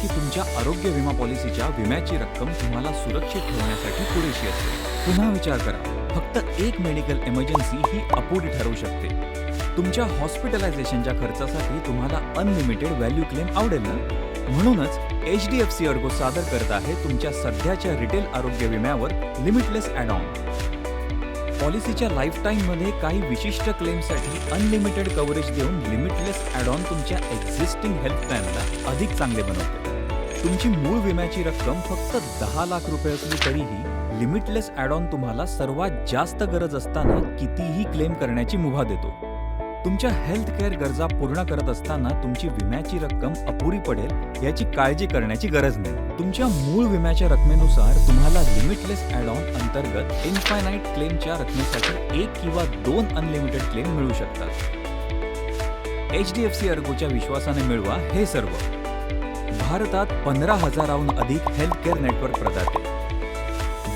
की तुमच्या आरोग्य विमा पॉलिसीच्या विम्याची रक्कम तुम्हाला सुरक्षित ठेवण्यासाठी पुरेशी असते. पुन्हा विचार करा. फक्त एक मेडिकल इमर्जन्सी ही अपुरी ठरू शकते. तुमच्या हॉस्पिटलायझेशनच्या खर्चासाठी तुम्हाला अनलिमिटेड व्हॅल्यू क्लेम आवडेल ना? म्हणूनच H D F C Ergo सादर करत आहे तुमच्या सध्याच्या रिटेल आरोग्य विम्यावर लिमिटलेस ॲड ऑन पॉलिसीच्या लाईफ टाईममध्ये काही विशिष्ट क्लेमसाठी अनलिमिटेड कव्हरेज देऊन लिमिटलेस ॲड ऑन तुमच्या एक्झिस्टिंग हेल्थ प्लॅनला अधिक चांगले बनवते. तुमची मूळ विम्याची रक्कम फक्त दहा लाख रुपये असली तरीही लिमिटलेस ॲड ऑन तुम्हाला सर्वात जास्त गरज असताना कितीही क्लेम करण्याची मुभा देतो. तुमच्या हेल्थ केअर गरजा पूर्ण करत असताना तुमची विम्याची रक्कम अपुरी पडेल याची काळजी करण्याची गरज नाही. तुमच्या मूळ विम्याच्या रकमेनुसार तुम्हाला लिमिटलेस ॲड ऑन अंतर्गत इन्फायनाईट क्लेमच्या रकमेसाठी एक किंवा दोन अनलिमिटेड क्लेम मिळू शकतात. एच डी एफ सी अर्गोच्या विश्वासाने मिळवा हे सर्व. भारतात पंधरा हजाराहून अधिक हेल्थ केअर नेटवर्क प्रदाते.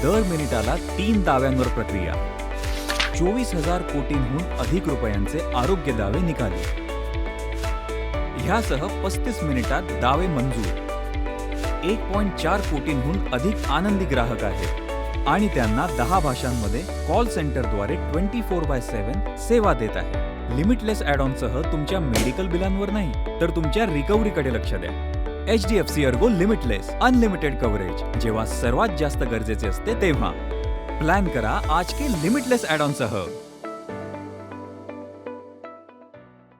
दर मिनिटाला तीन दाव्यांवर प्रक्रिया. चोवीस हजार कोटींहून अधिक रुपयांचे आरोग्य दावे निकाली. ह्यासह पस्तीस मिनिटात दावे मंजूर. एक पॉईंट चार कोटींहून अधिक आनंदी ग्राहक आहेत आणि त्यांना दहा भाषांमध्ये कॉल सेंटरद्वारे ट्वेंटी फोर बाय सेव्हन सेवा देत आहे लिमिटलेस ॲड ऑनसह तुमच्या मेडिकल बिलांवर नाही तर तुमच्या रिकव्हरीकडे लक्ष द्या. H D F C Ergo limitless unlimited coverage. जेव्हा सर्वात जास्त गरजेचे असते तेव्हा. प्लॅन करा आज के लिमिटलेस ॲड ऑनसह